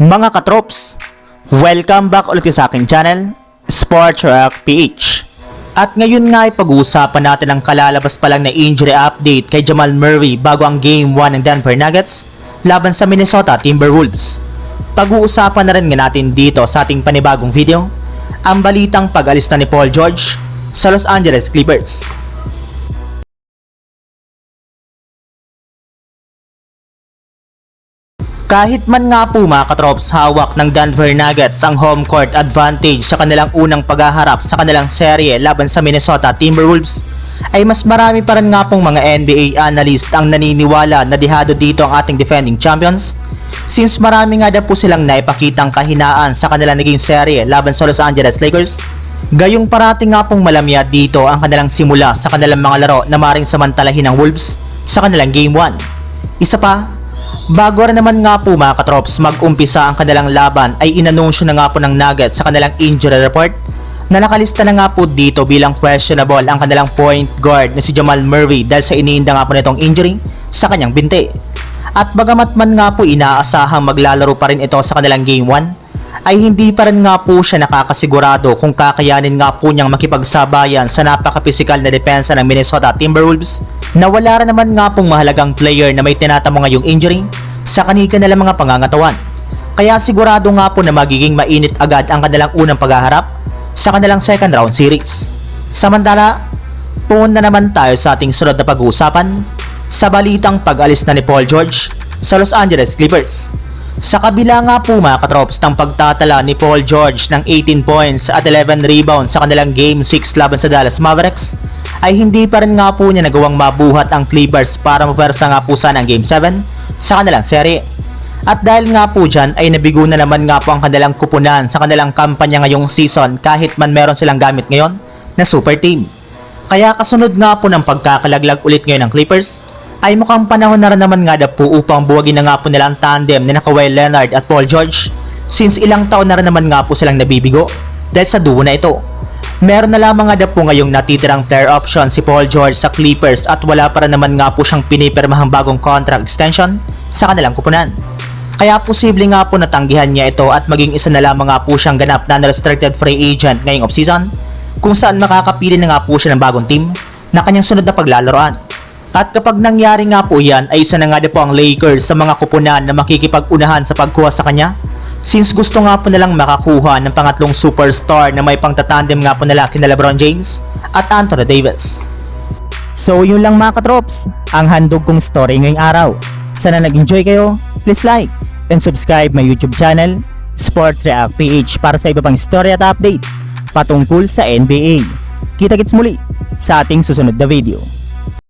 Mga katrops, welcome back ulit sa aking channel, Sports Rock PH. At ngayon nga ay pag-uusapan natin ang kalalabas pa lang na injury update kay Jamal Murray bago ang Game 1 ng Denver Nuggets laban sa Minnesota Timberwolves. Pag-uusapan na rin nga natin dito sa ating panibagong video, ang balitang pag-alis na ni Paul George sa Los Angeles Clippers. Kahit man nga po mga katrops hawak ng Denver Nuggets ang home court advantage sa kanilang unang paghaharap sa kanilang serye laban sa Minnesota Timberwolves, ay mas marami pa rin nga pong mga NBA analyst ang naniniwala na dihado dito ang ating defending champions since marami nga daw po silang naipakitang kahinaan sa kanilang naging serye laban sa Los Angeles Lakers Gayong parating nga pong malamya dito ang kanilang simula sa kanilang mga laro na maring samantalahin ng Wolves sa kanilang Game 1. Isa pa, Bago rin naman nga po mga katrops mag-umpisa ang kanilang laban ay inanunsyo na nga po ng Nuggets sa kanilang injury report na nakalista na nga po dito bilang questionable ang kanilang point guard na si Jamal Murray dahil sa iniinda nga po nitong injury sa kanyang binti. At bagamat man nga po inaasahang maglalaro pa rin ito sa kanilang game 1, ay hindi pa rin nga po siya nakakasigurado kung kakayanin nga po niyang makipagsabayan sa napaka-physical na depensa ng Minnesota Timberwolves na wala rin naman nga pong mahalagang player na may tinatamo ngayong injury sa kanika nilang mga pangangatawan. Kaya sigurado nga po na magiging mainit agad ang kanilang unang paghaharap sa kanilang second round series. Samantala, pumunta naman tayo sa ating sunod na pag-uusapan sa balitang pag-alis na ni Paul George sa Los Angeles Clippers. Sa kabila nga po mga katrops ng pagtatala ni Paul George ng 18 points at 11 rebounds sa kanilang Game 6 laban sa Dallas Mavericks, ay hindi pa rin nga po niya nagawang mabuhat ang Clippers para mapersa nga po sana ang Game 7 sa kanilang serye. At dahil nga po dyan ay nabigo na naman nga po ang kanilang kupunan sa kanilang kampanya ngayong season kahit man meron silang gamit ngayon na super team. Kaya kasunod nga po ng pagkakalaglag ulit ngayon ng Clippers, ay mukhang panahon na rin naman nga na po upang buwagin na nga po nila ang tandem ni Kawhi Leonard at Paul George since ilang taon na rin naman nga po silang nabibigo dahil sa duo na ito. Meron na lamang nga po ngayong natitirang player option si Paul George sa Clippers at wala pa rin naman nga po siyang pinipirmahang bagong contract extension sa kanilang kupunan. Kaya posible nga po natanggihan niya ito at maging isa na lamang nga po siyang ganap na restricted free agent ngayong offseason kung saan makakapili na nga po siya ng bagong team na kanyang sunod na paglalaroan. At kapag nangyari nga po yan ay isa na nga din po ang Lakers sa mga kupunan na makikipag-unahan sa pagkuha sa kanya since gusto nga po nilang makakuha ng pangatlong superstar na may pangtatandem nga po nila kina Lebron James at Anthony Davis. So yun lang mga katrops, ang handog kong story ngayong araw. Sana nag-enjoy kayo, please like and subscribe my YouTube channel, Sports React PH para sa iba pang story at update patungkol sa NBA. Kita-kits muli sa ating susunod na video.